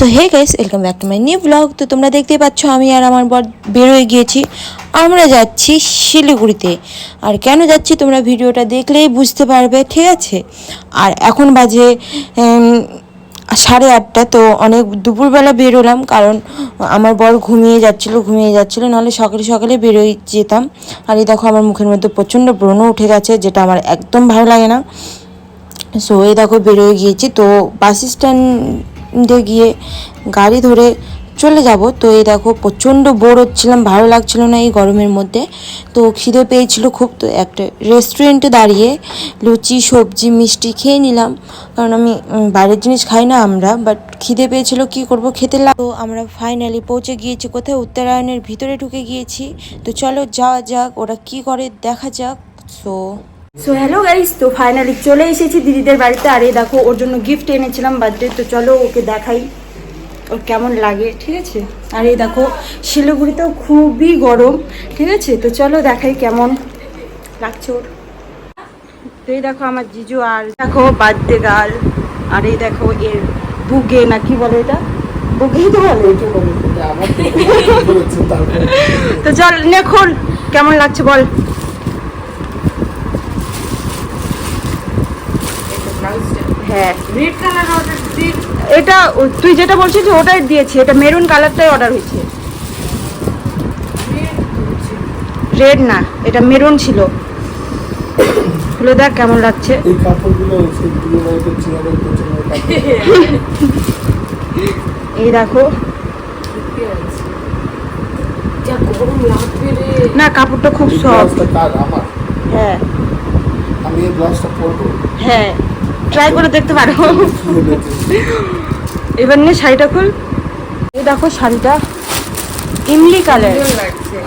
So hey guys welcome back to my new blog তো তোমরা দেখতেই পাচ্ছ, আমি আর আমার বর বেরোয় গিয়েছি। আমরা যাচ্ছি শিলিগুড়িতে। আর কেন যাচ্ছি তোমরা ভিডিওটা দেখলেই বুঝতে পারবে, ঠিক আছে? আর এখন বাজে সাড়ে আটটা, তো অনেক দুপুরবেলা বেরোলাম, কারণ আমার বর ঘুমিয়ে যাচ্ছিল ঘুমিয়ে যাচ্ছিল, নাহলে সকালে সকালে বেরোই যেতাম। আর এই দেখো আমার মুখের মধ্যে প্রচণ্ড ব্রণ উঠে গেছে, যেটা আমার একদম ভালো লাগে না। সো এই দেখো বেরোয় গিয়েছি, তো বাস স্ট্যান্ডে গিয়ে গাড়ি ধরে চলে যাব। তো এই দেখো, প্রচণ্ড বোর হচ্ছিলাম, ভালো লাগছিল না এই গরমের মধ্যে। তো খিদে পেয়েছিল খুব, তো একটা রেস্টুরেন্টে দাঁড়িয়ে লুচি, সবজি, মিষ্টি খেয়ে নিলাম। কারণ আমি বাইরের জিনিস খাই না আমরা বাট খিদে পেয়েছিল, কি করব? খেতে লাগতো আমরা ফাইনালি পৌঁছে গিয়েছি কোথায় উত্তরায়ণের ভিতরে ঢুকে গিয়েছি। তো চলো যাওয়া যাক, ওরা কি করে, দেখা যাক। সো সো হ্যালো গাইস তো ফাইনালি চলে এসেছি দিদিদের বাড়িতে। আর এই দেখো ওর জন্য গিফট এনেছিলাম বার্থডে তো চলো ওকে দেখাই। ওর কেমন লাগে ঠিক আছে? আর এই দেখো শিলিগুড়িতেও খুবই গরম ঠিক আছে? তো চলো দেখাই কেমন লাগছে ওর। তো এই দেখো আমার জিজু আর দেখো বার্থডে গার্ল আর এই দেখো এর বুগে না কি বলে এটা? বুগেই তো বলে তো চল নে খোল কেমন লাগছে বল। হ্যাঁ। রেড কালার অর্ডার এটা তুই যেটা বলছিস ওটাই দিয়েছি এটা মেরুন কালারটাই অর্ডার হয়েছে। রেড না এটা মেরুন ছিল। খুলে দেখ কেমন লাগছে। এই কাপড়গুলো দেখো। না কাপড়টা খুব সফট আমার? হ্যাঁ। আমি এই ব্লাউজটা পরবো। হ্যাঁ। ট্রাই করে দেখতে পারো। এবার নিয়ে শাড়িটা খুল। এই দেখো শাড়িটা। ইমলি কালার।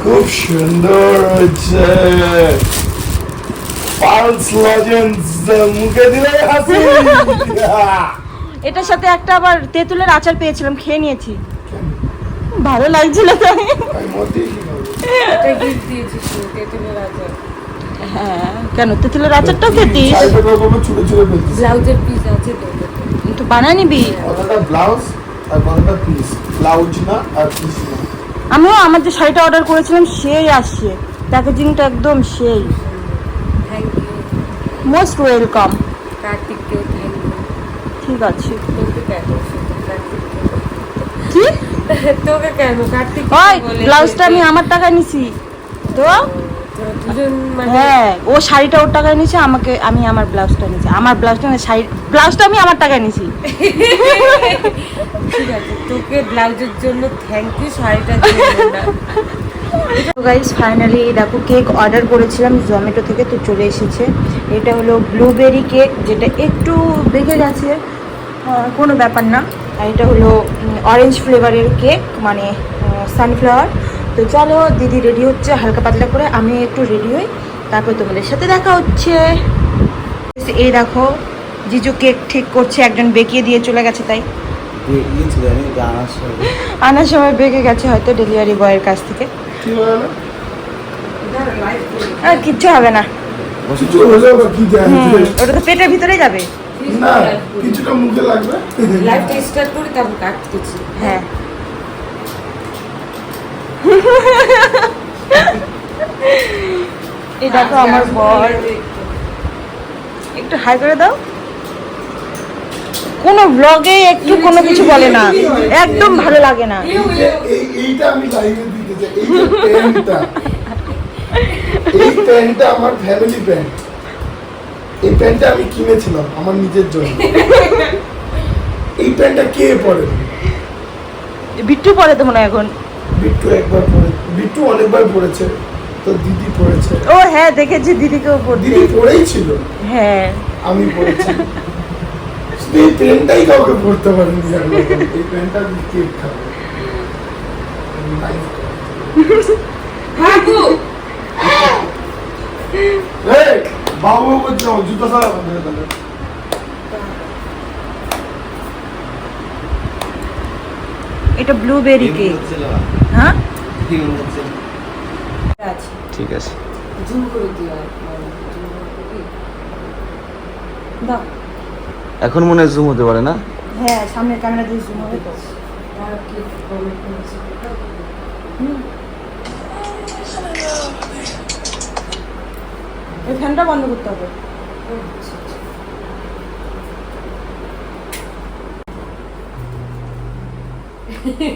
খুব সুন্দর হয়েছে পালস লজেন্স মুখে দিলে হাসি। এটার সাথে একটা আবার তেঁতুলের আচার পেয়েছিলাম খেয়ে নিয়েছি। ভালো লাগছিল তাই। হ্যাঁ। কেন? তেঁতুলের আচারটাও খেতিস? ব্লাউজের পিস আছে তো। বানায় নিবি। ব্লাউজ আর কথাটা পিস ব্লাউজ না আর পিস না। আমিও আমার যে শাড়িটা অর্ডার করেছিলাম সেই আসছে। প্যাকেজিংটা একদম সেই। Thank you most welcome you ঠিক আছে। কি? তোকে কেন? কার্তিক ওই ব্লাউজটা আমি আমার টাকা নিছি। তো? হ্যাঁ ও শাড়িটা ওর টাকায় নিছে আমাকে আমি আমার ব্লাউজটা নিছি আমার ব্লাউজটা না শাড়ি ব্লাউজটা আমি আমার টাকায় ঠিক আছে তোকে ব্লাউজের জন্য থ্যাংক ইউ জন্য গাইস ফাইনালি দেখো কেক অর্ডার করেছিলাম জোম্যাটো থেকে তো চলে এসেছে। এটা হলো ব্লুবেরি কেক যেটা একটু বেঁকে গেছে। কোনো ব্যাপার না। আর এটা হলো অরেঞ্জ ফ্লেভারের কেক মানে সানফ্লাওয়ার তো চলো দিদি রেডি হচ্ছে হালকা পাতলা করে আমি একটু রেডি হই তারপর তোমাদের সাথে দেখা হচ্ছে। এই দেখো জিজু কেক ঠিক করছে একজন বেঁকিয়ে দিয়ে চলে গেছে তাই। আনার সময় বেঁকে গেছে হয়তো ডেলিভারি বয়ের কাছ থেকে। আর কিচ্ছু হবে না। ওটা তো পেটের ভিতরে যাবে। না কিছুটা মুখে লাগবে। লাইফটা স্টার্ট করে তারপর কাটতেছি। হ্যাঁ। এই দেখো আমার বর। একটু হাই করে দাও। কোনো ব্লগে একটু কোনো কিছু বলে না। একদম ভালো লাগে না। এই যে- এই- এইটা আমি লাইভে দিতে চাই। এই প্যান্টটা এই প্যান্টটা আমার ফ্যামিলি প্যান্ট এই প্যান্টটা আমি কিনেছিলাম আমার নিজের জন্য। এই প্যান্টটা কে পরে বিট্টু পরে তো মনে হয় এখন। বিট্টু একবার পরে বিট্টু অনেকবার পরেছে তো দিদি পরেছে ও হ্যাঁ দেখেছি দিদিকেও পড়তে। দিদি পরেই ছিল। হ্যাঁ। আমি শুধু এই প্যান্টটাই কাউকে পরতে পারেনি এই প্যান্টটা আমি খাবে বাবু বলছে জুতো সারা এটা ব্লুবেরি কেক হ্যাঁ? ঠিক আছে। এখন মনে হয় জুম হতে পারে না? হ্যাঁ সামনের ক্যামেরা দিয়ে জুম হবে। তো এই ফ্যানটা বন্ধ করতে হবে।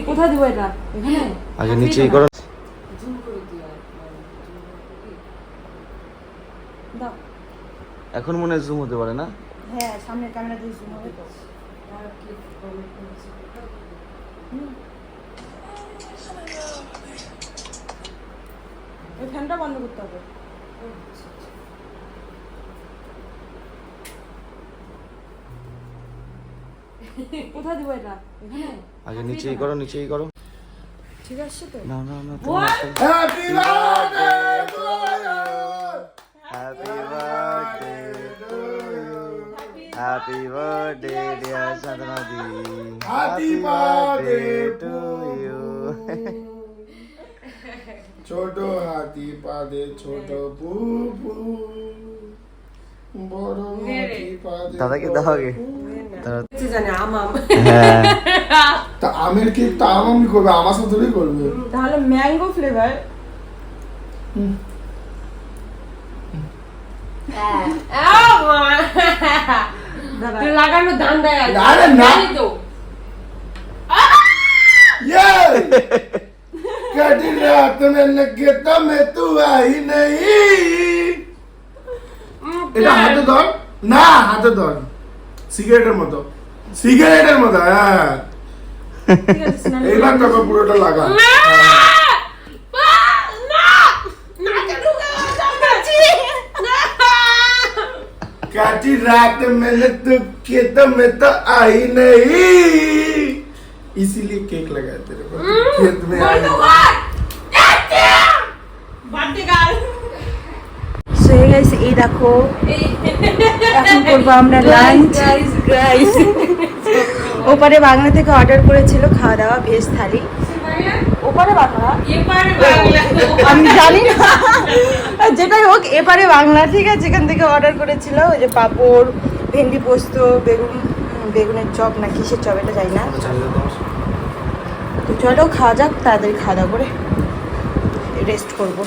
কোথায় দিব এটা? এখানে? আগে নিচেই করো। দাও। এখন মনে হয় জুম হতে পারে না? হ্যাঁ সামনের ক্যামেরা দিয়ে জুম হবে। তো এই ফ্যানটা বন্ধ করতে হবে। কোথায় দিব এটা? এখানে? আগে নিচেই করো নিচেই করো। ঠিক আছে তো? না না না তুমি happy birthday to happy birthday to happy birthday dear Sadhana the Happy to you ছোট হাতি পাদে ছোট পুপু বড় দাদা কিছু জানে আমাম হ্যাঁ তা আমের কেক তা আমি করবে আমার সাথে ধরেই করবে তাহলে ম্যাঙ্গো ফ্লেভার দাদা লাগানো ধান দেয় আর কি। আরে না। জানি তো ये कटी रात में लगता मैं तू आई नहीं এটা হাতে ধর না হাতে ধর সিগারেটের মতো সিগারেটের মতো হ্যাঁ ঠিক আছে স্নান করে এইবার তোকে পুরোটা লাগা काटी रात मैंने तो खेत में तो आई नहीं इसीलिए केक लगाया तेरे को खेत में आई গাইস এই দেখো এখন করব আমরা লাঞ্চ ওপারে বাংলা থেকে অর্ডার করেছিল খাওয়া দাওয়া ভেজ থালি। ওপারে বাংলা? আমি জানি না। যেটাই হোক এপারে বাংলা ঠিক আছে যেখান থেকে অর্ডার করেছিল ওই যে পাঁপড় ভেন্ডি পোস্ত বেগুন বেগুনের চপ না কিসের চপ এটা জানি না। তো চলো খাওয়া যাক তাড়াতাড়ি খাওয়া দাওয়া করে রেস্ট করব।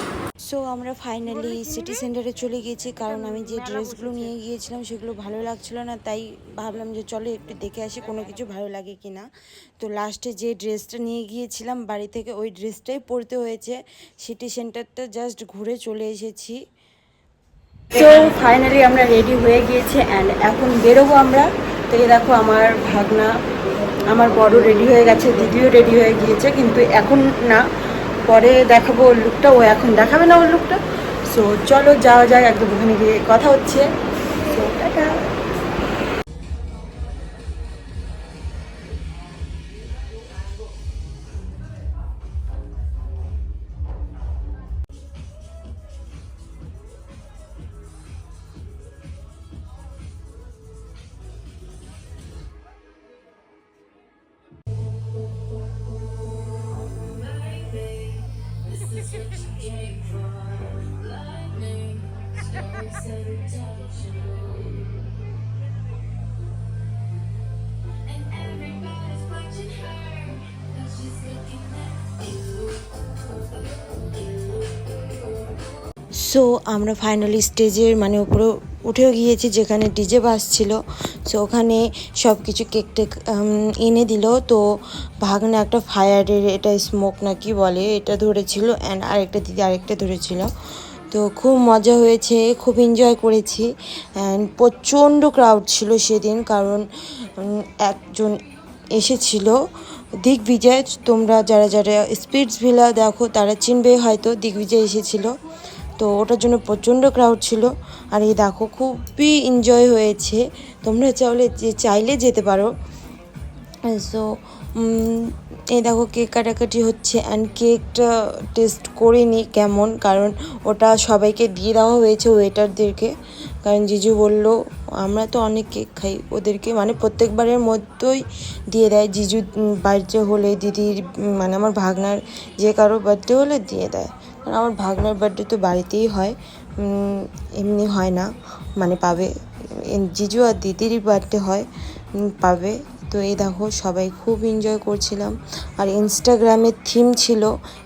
সো আমরা ফাইনালি সিটি সেন্টারে চলে গিয়েছি। কারণ আমি যে ড্রেসগুলো নিয়ে গিয়েছিলাম, সেগুলো ভালো লাগছিল না। তাই ভাবলাম যে চলো একটু দেখে আসি কোনো কিছু ভালো লাগে কি না। তো লাস্টে যে ড্রেসটা নিয়ে গিয়েছিলাম, বাড়ি থেকে ওই ড্রেসটাই পরতে হয়েছে। সিটি সেন্টারটা জাস্ট ঘুরে চলে এসেছি। তো ফাইনালি আমরা রেডি হয়ে গিয়েছি অ্যান্ড এখন বেরোবো আমরা। তো দেখো আমার ভাগনা, আমার বড় রেডি হয়ে গেছে, দিদিও রেডি হয়ে গিয়েছে, কিন্তু এখন না। পরে দেখাবো ওর লুকটা ও এখন দেখাবে না ওর লুকটা সো চলো যাওয়া যায় একদম ওখানে গিয়ে কথা হচ্ছে। তো টাটা। সো আমরা ফাইনালি স্টেজের মানে উপরে উঠেও গিয়েছি, যেখানে ডিজে বাজছিল সো ওখানে সব কিছু কেক টেক এনে দিল। তো ভাগনা একটা ফায়ারের এটা স্মোক না কি বলে, এটা ধরেছিল অ্যান্ড আরেকটা দিদি আরেকটা ধরেছিল। তো খুব মজা হয়েছে, খুব এনজয় করেছি। অ্যান্ড প্রচণ্ড ক্রাউড ছিল সেদিন কারণ একজন এসেছিল, দিগ্বিজয়। তোমরা যারা যারা স্পিডস ভিলা দেখো, তারা চিনবে হয়তো দিগ্বিজয় এসেছিল। তো ওটার জন্য প্রচণ্ড ক্রাউড ছিল। আর এই দেখো, খুবই এনজয় হয়েছে। তোমরা চাইলে, যে, চাইলে যেতে পারো। সো এই দেখো কেক কাটাকাটি হচ্ছে অ্যান্ড কেকটা টেস্ট করে করিনি কেমন, কারণ ওটা সবাইকে দিয়ে দেওয়া হয়েছে ওয়েটারদেরকে কারণ জিজু বলল, আমরা তো অনেক কেক খাই। ওদেরকে মানে প্রত্যেকবারের মধ্যেই দিয়ে দেয়। জিজু বার্থডে হলে, দিদির মানে আমার ভাগনার যে কারও বার্থডে হলে দিয়ে দেয়। কারণ আমার ভাগনার বার্থডে তো বাড়িতেই হয় এমনি হয় না মানে পাবে। জিজু আর দিদিরই বার্থডে হয় পাবে। তো এই দেখো সবাই খুব এনজয় করছিলাম। আর ইনস্টাগ্রামের থিম ছিল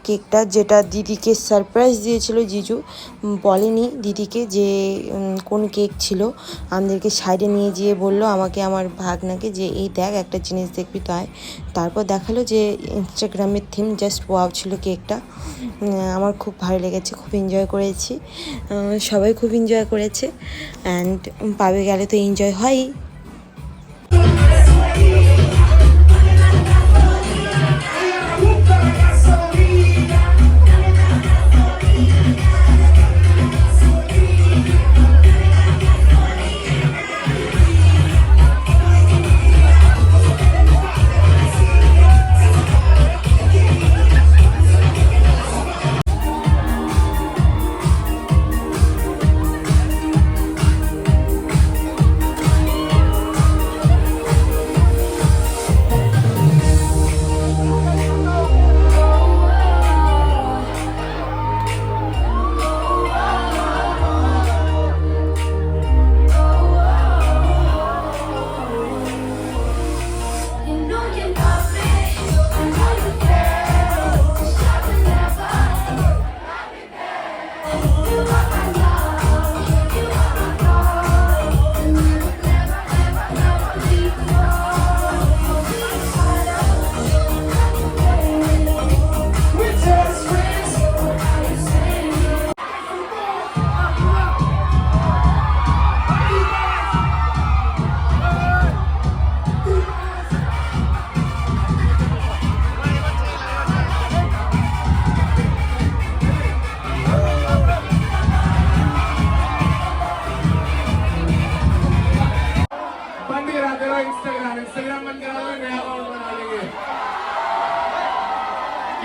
কেকটা যেটা দিদিকে সারপ্রাইজ দিয়েছিল জিজু। বলেনি দিদিকে যে কোন কেক ছিল। আমাদেরকে সাইডে নিয়ে গিয়ে বলল আমাকে আমার ভাগনাকে যে, এই দেখ একটা জিনিস দেখবি তাই। তারপর দেখাল যে ইনস্টাগ্রামের থিম জাস্ট ওয়াও ছিল কেকটা। আমার খুব ভালো লেগেছে, খুব এনজয় করেছি। সবাই খুব এনজয় করেছে। অ্যান্ড পাবে গেলে তো এনজয় হয়ই।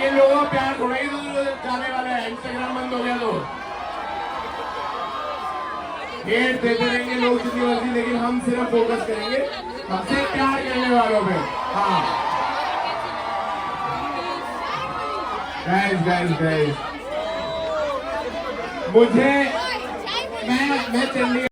ये लोगों प्यार थोड़ा ही जाने वाला है इंस्टाग्राम बंद हो गया तो हेट देते रहेंगे लोग जितनी मर्ज़ी लेकिन हम सिर्फ़ फोकस करेंगे हमसे प्यार करने वालों पे हाँ गाइस गाइस गाइस मुझे मैं मैं चंडीगढ़